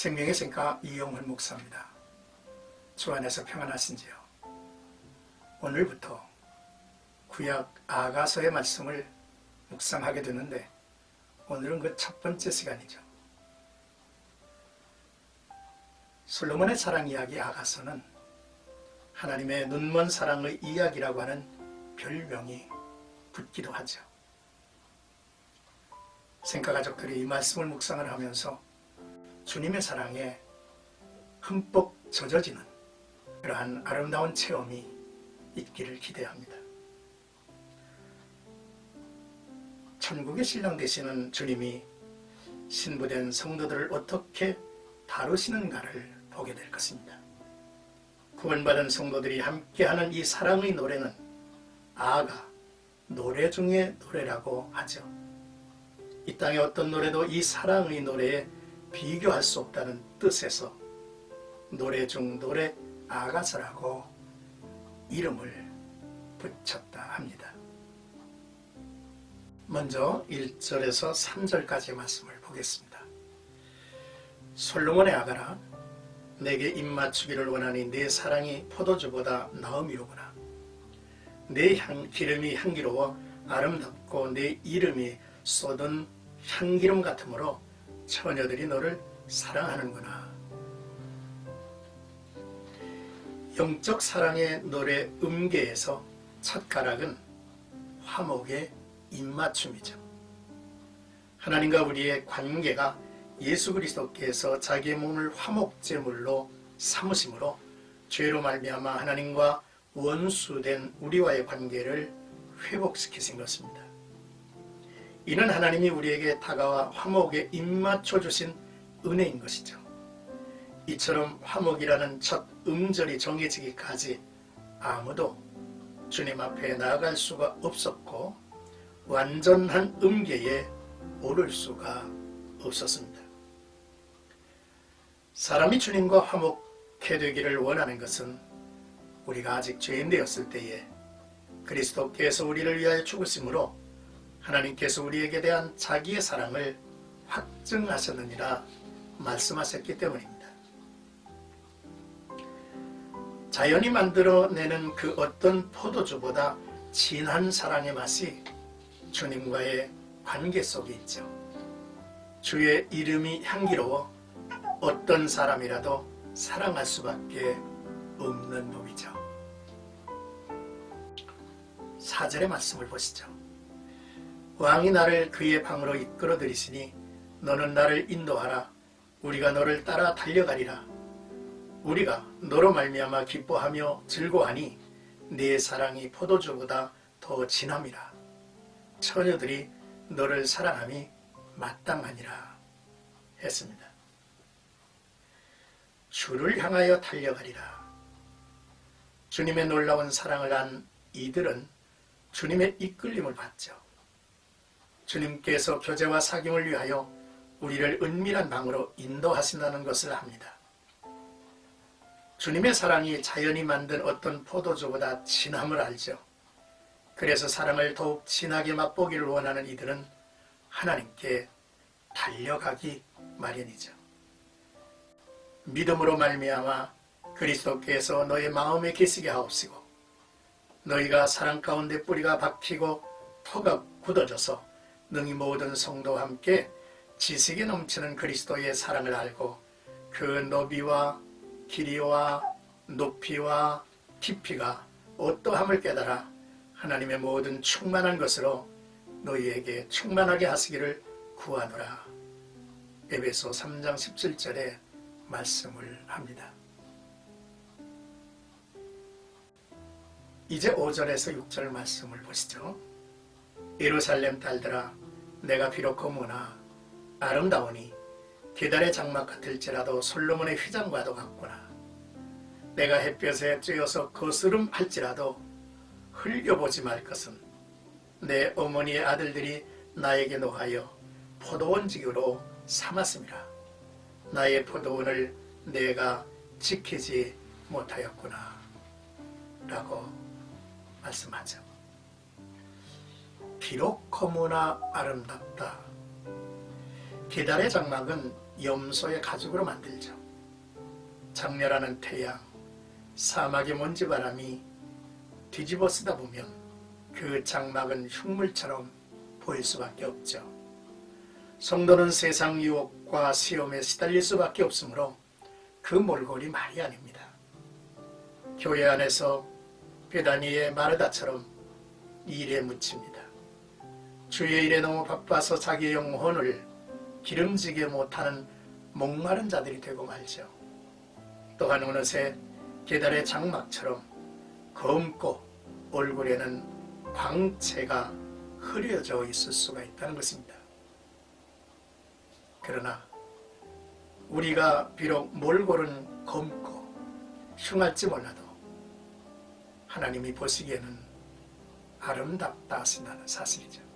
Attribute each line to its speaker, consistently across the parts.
Speaker 1: 생명의 생가 이용훈 목사입니다. 주 안에서 평안하신지요? 오늘부터 구약 아가서의 말씀을 묵상하게 되는데 오늘은 그 첫 번째 시간이죠. 솔로몬의 사랑 이야기 아가서는 하나님의 눈먼 사랑의 이야기라고 하는 별명이 붙기도 하죠. 생가 가족들이 이 말씀을 묵상을 하면서 주님의 사랑에 흠뻑 젖어지는 그러한 아름다운 체험이 있기를 기대합니다. 천국의 신랑 되시는 주님이 신부된 성도들을 어떻게 다루시는가를 보게 될 것입니다. 구원받은 성도들이 함께하는 이 사랑의 노래는 아가 노래 중의 노래라고 하죠. 이 땅의 어떤 노래도 이 사랑의 노래에 비교할 수 없다는 뜻에서 노래 중 노래 아가서라고 이름을 붙였다 합니다. 먼저 1절에서 3절까지 말씀을 보겠습니다. 솔로몬의 아가라 내게 입맞추기를 원하니 내 사랑이 포도주보다 나음이로구나. 내 향, 기름이 향기로워 아름답고 내 이름이 쏟은 향기름 같으므로 처녀들이 너를 사랑하는구나. 영적 사랑의 노래 음계에서 첫 가락은 화목의 입맞춤이죠. 하나님과 우리의 관계가 예수 그리스도께서 자기의 몸을 화목제물로 삼으심으로 죄로 말미암아 하나님과 원수된 우리와의 관계를 회복시키신 것입니다. 이는 하나님이 우리에게 다가와 화목에 입맞춰 주신 은혜인 것이죠. 이처럼 화목이라는 첫 음절이 정해지기까지 아무도 주님 앞에 나아갈 수가 없었고 완전한 음계에 오를 수가 없었습니다. 사람이 주님과 화목해 되기를 원하는 것은 우리가 아직 죄인 되었을 때에 그리스도께서 우리를 위하여 죽으심으로 하나님께서 우리에게 대한 자기의 사랑을 확증하셨느니라 말씀하셨기 때문입니다. 자연이 만들어내는 그 어떤 포도주보다 진한 사랑의 맛이 주님과의 관계 속에 있죠. 주의 이름이 향기로워 어떤 사람이라도 사랑할 수밖에 없는 법이죠. 사절의 말씀을 보시죠. 왕이 나를 그의 방으로 이끌어 들이시니 너는 나를 인도하라. 우리가 너를 따라 달려가리라. 우리가 너로 말미암아 기뻐하며 즐거하니 네 사랑이 포도주보다 더 진함이라. 처녀들이 너를 사랑함이 마땅하니라 했습니다. 주를 향하여 달려가리라. 주님의 놀라운 사랑을 한 이들은 주님의 이끌림을 받죠. 주님께서 교제와 사귐을 위하여 우리를 은밀한 방으로 인도하신다는 것을 합니다. 주님의 사랑이 자연이 만든 어떤 포도주보다 진함을 알죠. 그래서 사랑을 더욱 진하게 맛보기를 원하는 이들은 하나님께 달려가기 마련이죠. 믿음으로 말미암아 그리스도께서 너의 마음에 계시게 하옵시고 너희가 사랑 가운데 뿌리가 박히고 터가 굳어져서 능히 모든 성도와 함께 지식이 넘치는 그리스도의 사랑을 알고 그 너비와 길이와 높이와 깊이가 어떠함을 깨달아 하나님의 모든 충만한 것으로 너희에게 충만하게 하시기를 구하노라. 에베소 3장 17절에 말씀을 합니다. 이제 5절에서 6절 말씀을 보시죠. 예루살렘 딸들아 내가 비록 거무나 아름다우니 계달의 장막 같을지라도 솔로몬의 휘장과도 같구나. 내가 햇볕에 쬐어서 거스름 할지라도 흘려보지 말 것은 내 어머니의 아들들이 나에게 노하여 포도원지기로 삼았습니다. 나의 포도원을 내가 지키지 못하였구나. 라고 말씀하죠. 비록 거무나 아름답다. 계달의 장막은 염소의 가죽으로 만들죠. 장렬하는 태양, 사막의 먼지바람이 뒤집어 쓰다 보면 그 장막은 흉물처럼 보일 수밖에 없죠. 성도는 세상 유혹과 시험에 시달릴 수밖에 없으므로 그 몰골이 말이 아닙니다. 교회 안에서 베다니의 마르다처럼 일에 묻힙니다. 주의 일에 너무 바빠서 자기 영혼을 기름지게 못하는 목마른 자들이 되고 말죠. 또한 어느새 계달의 장막처럼 검고 얼굴에는 광채가 흐려져 있을 수가 있다는 것입니다. 그러나 우리가 비록 몰골은 검고 흉할지 몰라도 하나님이 보시기에는 아름답다 하신다는 사실이죠.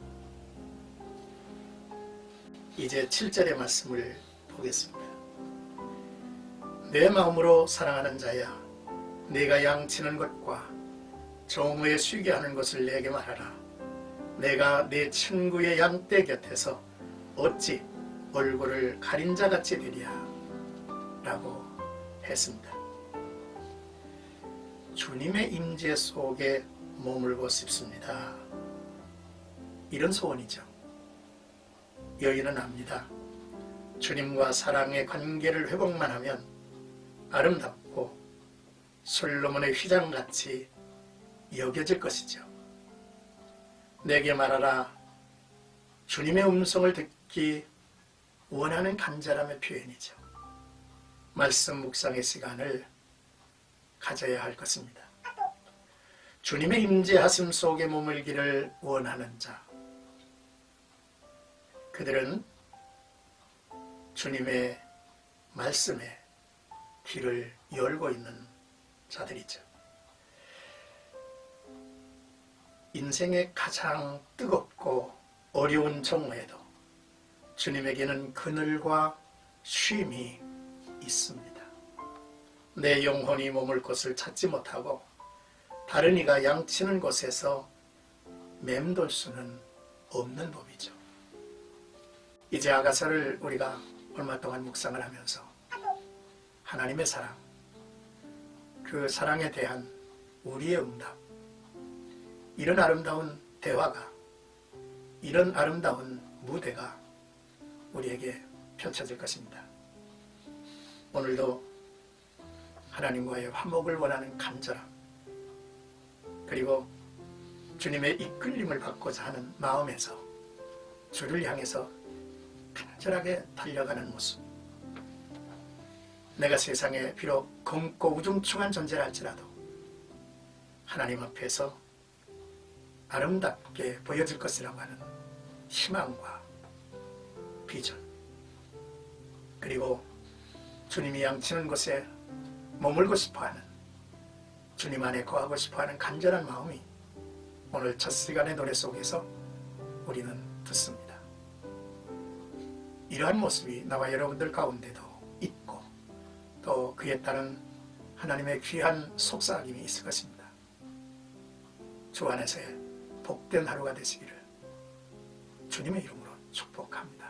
Speaker 1: 이제 7절의 말씀을 보겠습니다. 내 마음으로 사랑하는 자야 내가 양치는 것과 정오에 쉬게 하는 것을 내게 말하라. 내가 내 친구의 양떼 곁에서 어찌 얼굴을 가린 자같이 되랴 라고 했습니다. 주님의 임재 속에 머물고 싶습니다. 이런 소원이죠. 여인은 압니다. 주님과 사랑의 관계를 회복만 하면 아름답고 솔로몬의 휘장같이 여겨질 것이죠. 내게 말하라. 주님의 음성을 듣기 원하는 간절함의 표현이죠. 말씀 묵상의 시간을 가져야 할 것입니다. 주님의 임재 하심 속에 머물기를 원하는 자. 그들은 주님의 말씀에 길을 열고 있는 자들이죠. 인생의 가장 뜨겁고 어려운 정오에도 주님에게는 그늘과 쉼이 있습니다. 내 영혼이 머물 곳을 찾지 못하고 다른 이가 양치는 곳에서 맴돌 수는 없는 법이죠. 이제 아가서를 우리가 얼마 동안 묵상을 하면서 하나님의 사랑, 그 사랑에 대한 우리의 응답, 이런 아름다운 대화가, 이런 아름다운 무대가 우리에게 펼쳐질 것입니다. 오늘도 하나님과의 화목을 원하는 간절함, 그리고 주님의 이끌림을 받고자 하는 마음에서 주를 향해서 간절하게 달려가는 모습. 내가 세상에 비록 검고 우중충한 존재라 할지라도 하나님 앞에서 아름답게 보여질 것이라고 하는 희망과 비전 그리고 주님이 양치는 곳에 머물고 싶어하는 주님 안에 거하고 싶어하는 간절한 마음이 오늘 첫 시간의 노래 속에서 우리는 듣습니다. 이러한 모습이 나와 여러분들 가운데도 있고 또 그에 따른 하나님의 귀한 속삭임이 있을 것입니다. 주 안에서의 복된 하루가 되시기를 주님의 이름으로 축복합니다.